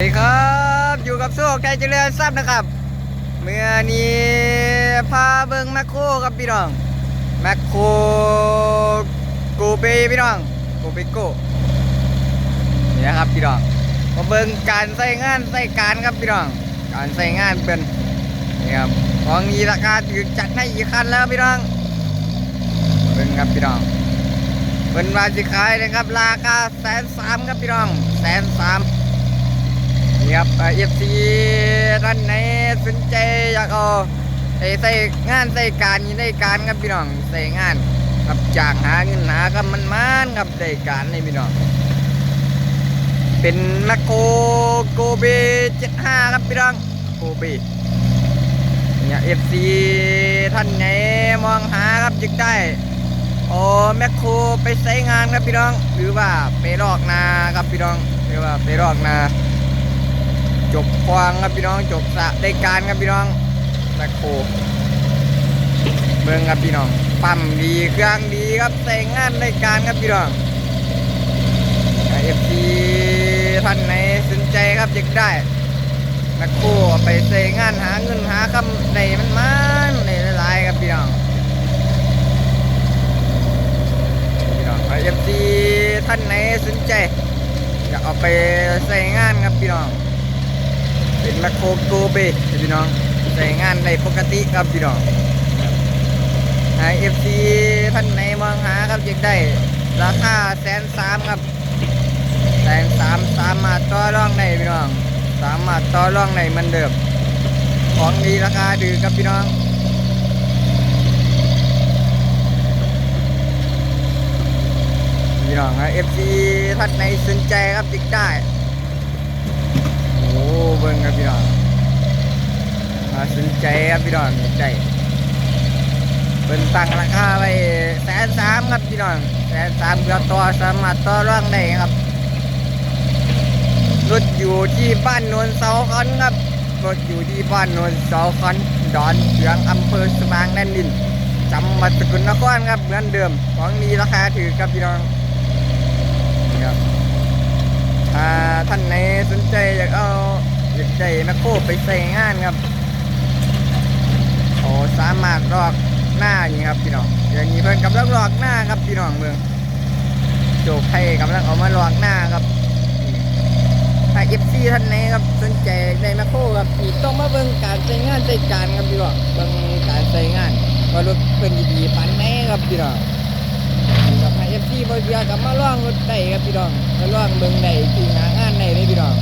สวัสดีครับอยู่กับโซ่ไก่เจริญทรัพย์นะครับ เมื่อนี้พาเบิงแมคโครครับพี่น้องแมคโครโกเบพี่น้องกเบโกนี่นะครับพี่น้องมาเบิงการใส่งานใส่การครับพี่น้อง การใส่งานเป็นนี่ครับของนี้ราคาถือจัดให้อีกคันแล้วพี่น้องเบิงครับพี่น้องเป็นวาสิขายนะครับราคาแสนสามครับพี่น้องแสนสาม นี่ครับเอฟซีท่านไหนสนใจอยากเอาใส่งานใส่การนี่ได้การครับพี่น้องใส่งานครับจางหาเงินหาครับมันมันครับได้การในพี่น้องเป็นแมคโคโกเบ75ครับพี่น้องโกเบเนี่ยเอฟซีท่านไหนมองหาครับจึกได้โอ้แมคโครไปใช้งานครับพี่น้อง หรือว่าไปลอกนาครับพี่น้องหรือว่าไปลอกนา จบควางครับพี่น้องจบสะได้การครับพี่น้องแมคโครเบิ่งครับพี่น้องปั๊มดีเครื่องดีครับใส่งานได้การครับพี่น้องเอฟซีท่านไหนสนใจครับอยากได้แมคโครไปใส่งานหาเงินหาคำในมันมันในหลายๆครับพี่น้องพี่น้องเอฟซีท่านไหนสนใจอยากเอาไปใส่งานครับพี่น้อง แมคโครโกเบพี่น้องใช้งานได้ปกติครับพี่น้องหาเอฟซีท่านไหนมองหาครับยากได้ ราคาแสนสามครับแสนสามสามารถต่อรองได้พี่น้อง สามารถต่อรองได้เหมือนเดิมของดีราคาดีครับพี่น้องพี่น้องเอฟซีท่านไหนสนใจครับจิกได้ เบิ่งครับพี่น้องมาสนใจครับพี่น้องสนใจเป็นตั้งราคาไว้แสนสามครับพี่น้องแสนสามเกือบต่อสามารถต่อร่องได้ครับรถอยู่ที่บ้านโนนเสาคอนครับรถอยู่ที่บ้านโนนเสาคอนดอนเสียงอำเภอสว่างแดนดินจังหวัดสกลนครครับเหมือนเดิมของนี้ราคาถือครับพี่น้องนี่ครับ ถ้าท่านไหนสนใจอยากเอาอยากได้แมคโครไปใส่งานครับโอ้สามารถลอกหน้านี่ครับพี่น้องเดี๋ยวนี้เพิ่นกำลังลอกหน้าครับพี่น้องเมืองโจกไทยกำลังเอามาลอกหน้าครับถ้าเอฟซีท่านไหนครับสนใจอยากได้แมคโครครับอีกต้องมาเบิ่งการใช้งานใช้การครับพี่น้องเบิ่งการใช้งานว่ารถเป็นดีๆปันไหนครับพี่น้อง กับไอเอฟซีบอยเบียกับมาล่องรถไต่ครับพี่น้องมาล่องเมืองไหนที่หางานไหนเลยพี่น้อง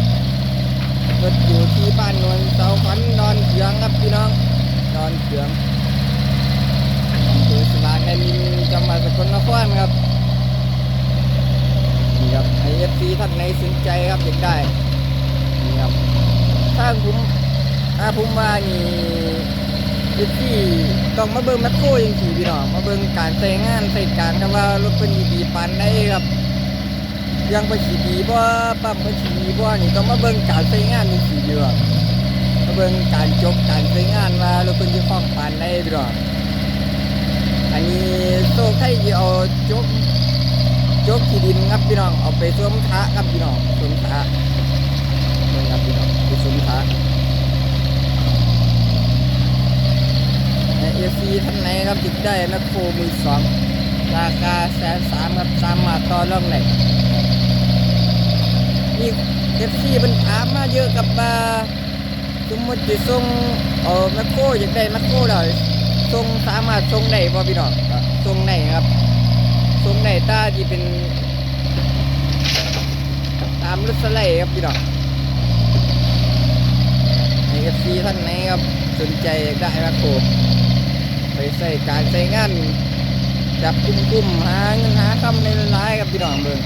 รถอยู่ที่บ้านนวลเสาขวัญนอนเขียงครับพี่น้องนอนเขียงอำเภอสว่างแดนดินจังหวัดสกลนครครับนี่ครับไอเอฟซีท่านไหนสนใจครับอยากได้นี่ครับถ้าผมถ้าผมมานี่ เอฟซีต้องมาเบิ่งแมคโครยังสี่พี่น้องมาเบิ่งการใช้งานใช้การครับว่ารถเป็นดีๆปานได้ครับยังไปขี่ดีบ่ปั๊มไปขี่ดีบ่นี่ต้องมาเบิ่งการใช้งานยังสี่อยู่ครับมาเบิ่งการจบการใช้งานว่ารถเป็นยี่ห้องปานได้พี่น้องอันนี้โซ่ไทยที่เอาจบจบที่ดินครับพี่น้องเอาไปสวมทะครับพี่น้องสวมทะเบิ่งครับพี่น้องไปสวมทะ เอซีท่านไหนครับติดได้แมคโครมือสองราคาแสนสามครับสามมาต่อรองได้นี่เอฟซีมันถามมาเยอะกับมาสมมติจะส่งเอาแมคโครอยากได้แมคโครเลยส่งสามารถส่งได้บ่พี่น้องส่งได้ครับส่งได้ตาที่เป็น ตามรถสไลด์ครับพี่น้องเอฟซีท่านไหนครับสนใจอยากได้แมคโคร ไปใส่การใช้งานจับกุมกุมๆหาเงินหาคำในร้ายกับพี่น้องเบิ่ง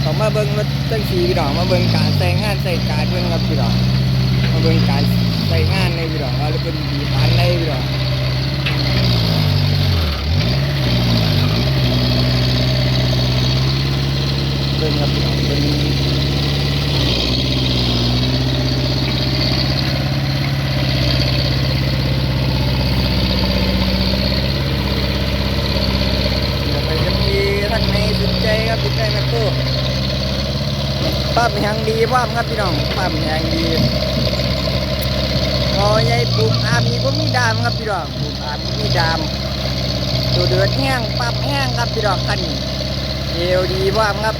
เขามาเบิ่งรถจังสีพี่น้องมาเบิ่งการใส่งานใส่การเบิ่งครับพี่น้องมาเบิ่งการใส่งานในพี่น้องว่าจะเป็นดีปานในพี่น้องเบิ่งครับพี่น้องเป็น ไปยังมีท่านไหนสนใจครับ ติดได้แมคโครปั๊มแหงดีปั๊มครับพี่น้องปั๊มแหงดีพอใหญ่ปลูกอามีก็มีดามครับพี่น้องปลูกอามก็มีดามตัวเดือดแห้งปั๊มแห้งครับพี่น้องคันนี้เอวดีปั๊มครับ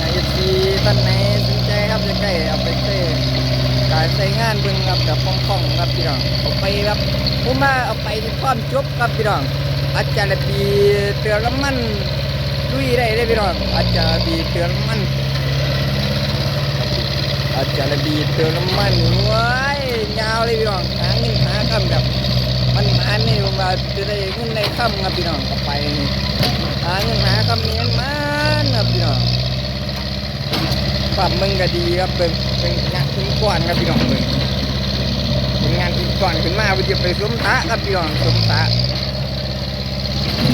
นายทีท่านไหนสนใจครับจะใกล้เอาไปใช้การใช้งานเบิ่งครับแบบคล่องๆครับพี่น้องเอาไปครับผมมาเอาไปที่ความจบครับพี่น้องอาจารย์บีเตือนละมัน ลุยได้เลยพี่น้องอาจารย์บีเตือนมันอาจารย์บีเติมน้ำมันว้ยยาวเลยพี่น้องหาเงินหาคำแบบมันมาเนี่ยมาจะได้เงินในคำครับพี่น้องก็ไปหาเงินหาคำนี้มันครับพี่น้องปรับมึงก็ดีครับเป็นเป็นงานขึ้นก่อนครับพี่น้องเบิ่งเป็นงานขึ้นก่อนขึ้นมาว่าจะไปสมทะครับพี่น้องสมทะ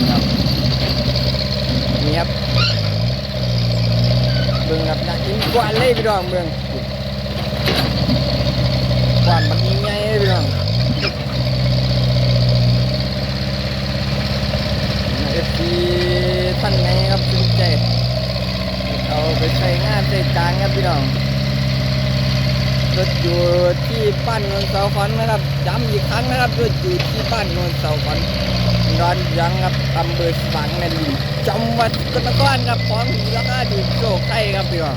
ครับ นี่ครับเบิ่งครับอยากกินกวนเลยพี่น้องเบิ่งกวนมันยังไงเลยพี่น้องเอฟซีท่านไหนครับสนใจเอาไปใช้งานใช้การครับพี่น้องรถอยู่ที่บ้านนนเสาขอนนะครับย้ำอีกครั้งนะครับรถอยู่ที่บ้านนนเสาขอน ร้อนยังครับอำเภอสังนารินจังหวัดสกลนครครับของดีราคาถูโชคใครครับพี่น้อง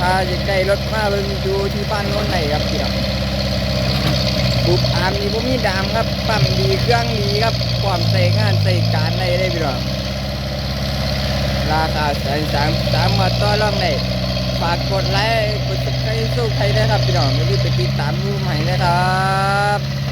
ถ้าจะใกล้รถมาเบิ่งดูที่บ้านโน้นไหนครับพี่น้องบุบอามนี่ผมมีดามครับปั๊มดีเครื่องดีครับความใส่งานใส่การในได้เพี่น้องราคาแสนสามสามมาต่อรองได้ฝากกดไลค์กดติดตามสู้ใครนะครับพี่น้องอย่าลืมไปติดตามดูใหม่นะครับ